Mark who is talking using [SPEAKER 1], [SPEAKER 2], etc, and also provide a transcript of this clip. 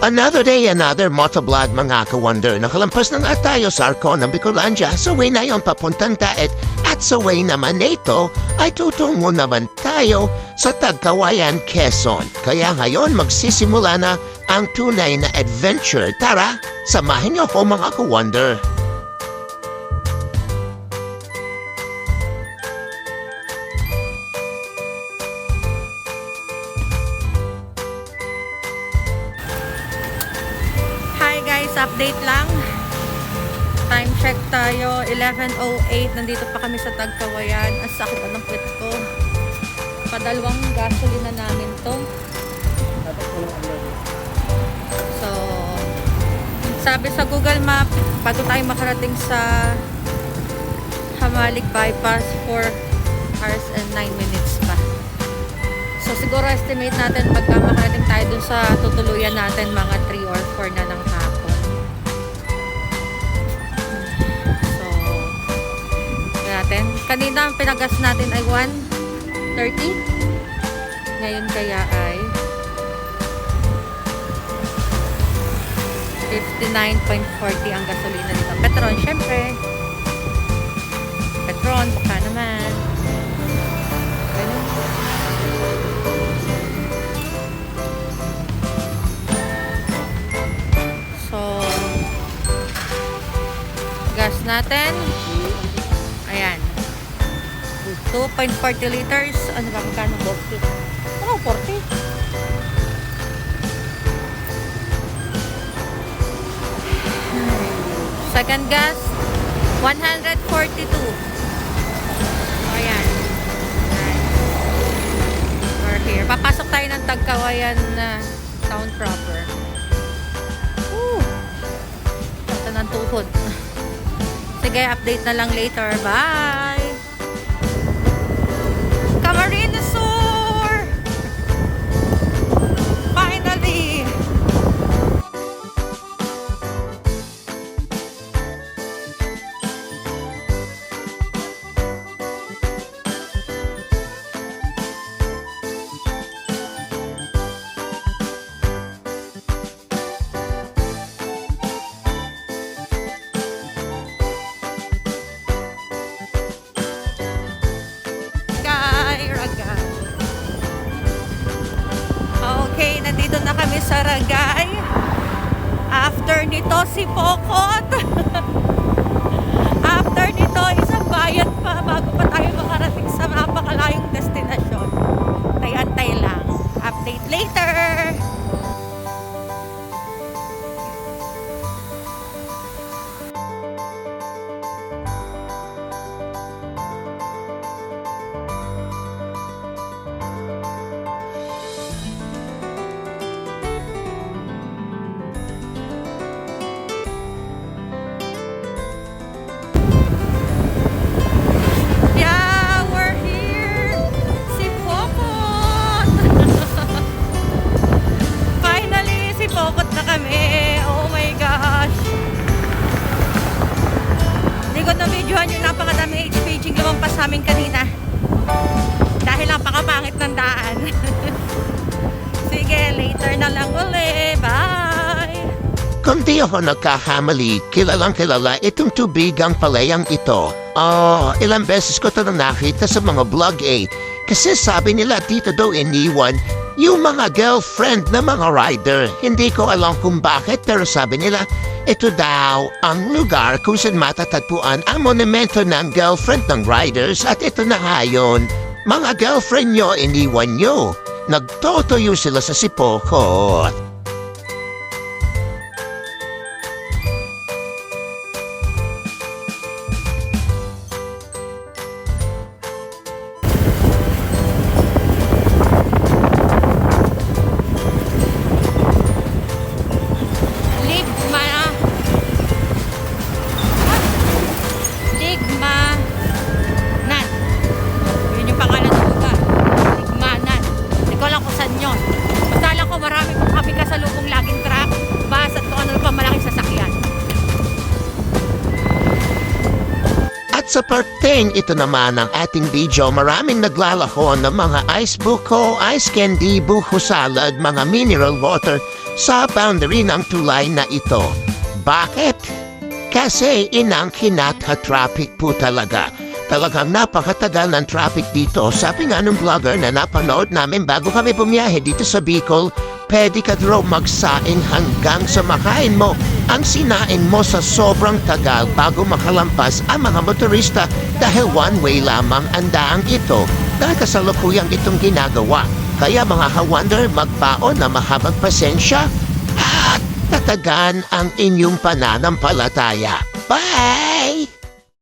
[SPEAKER 1] Another day, another motovlog mga ka-wonder. Nakalampas na nga tayo sa Arcona, Bicolandia. Sa way na yon papuntang Daet. At sa way naman nito ay tutungo naman tayo sa Tagkawayan, Quezon. Kaya ngayon magsisimula na ang tunay na adventure. Tara, samahin niyo ako mga ka-wonder.
[SPEAKER 2] Guys, update lang. Time check tayo, 11.08. Nandito pa kami sa Tagkawayan. Ang sakit na ng puwet ko. Padalawang gasolina namin to. So, sabi sa Google Map, bago tayo makarating sa Hamalig Bypass, 4 hours and 9 minutes pa. So siguro estimate natin pagka makarating tayo dun sa tutuluyan natin mga 3 or 4 na ng hapon. Kanina ang pinagas natin ay 1.30. Ngayon kaya ay 59.40 ang gasolina dito. Petron, syempre. Petron, baka naman. So, gas natin. Ayan. 2.40 liters. Ano ba? Magkano? 40. Ano? 40? Second gas, 142. Ayan. We're here. Papasok tayo ng Tagkawayan na town proper. Woo! Ito ng tuhod. Sige, update na lang later. Bye! Kami sa Ragay. After nito, si Pokot. After nito, isang bayan pa bago pa tayo makarating sa napakalayong destinasyon. Tay-antay lang. Update later! Na-videohan yung napakadaming HPG lumampas sa amin kanina. Dahil napakapangit ng daan. Sige, later na lang uli. Bye!
[SPEAKER 1] Kung di ako nagkahamali, kilalang kilala itong tubigang palayang ito. Oh, ilang beses ko ito na nakita sa mga vlog eh. Kasi sabi nila dito daw iniwan yung mga girlfriend na mga rider. Hindi ko alam kung bakit pero sabi nila ito daw ang lugar kung saan matatagpuan ang monumento ng girlfriend ng riders at ito na nga yun. Mga girlfriend nyo iniwan nyo. Nagtotoyo sila sa sipokot. Sa parteng ito naman ang ating video, maraming naglalako ng mga ice buko, ice candy, buko salad, mga mineral water. sa boundary ng tulay na ito. Bakit? Kasi inang kinata-traffic po talaga. Talagang napakatagal ng traffic dito. Sabi nga nung vlogger na napanood namin bago kami bumiyahe dito sa Bicol, pwede ka raw magsaing hanggang sa makain mo. Ang sinain mo sa sobrang tagal bago makalampas ang mga motorista dahil one way lamang ang daang ito. Dahil kasalukuyang itong ginagawa. Kaya mga ka-wonder magbaon na mahabang pasensya at tatagan ang inyong pananampalataya. Bye!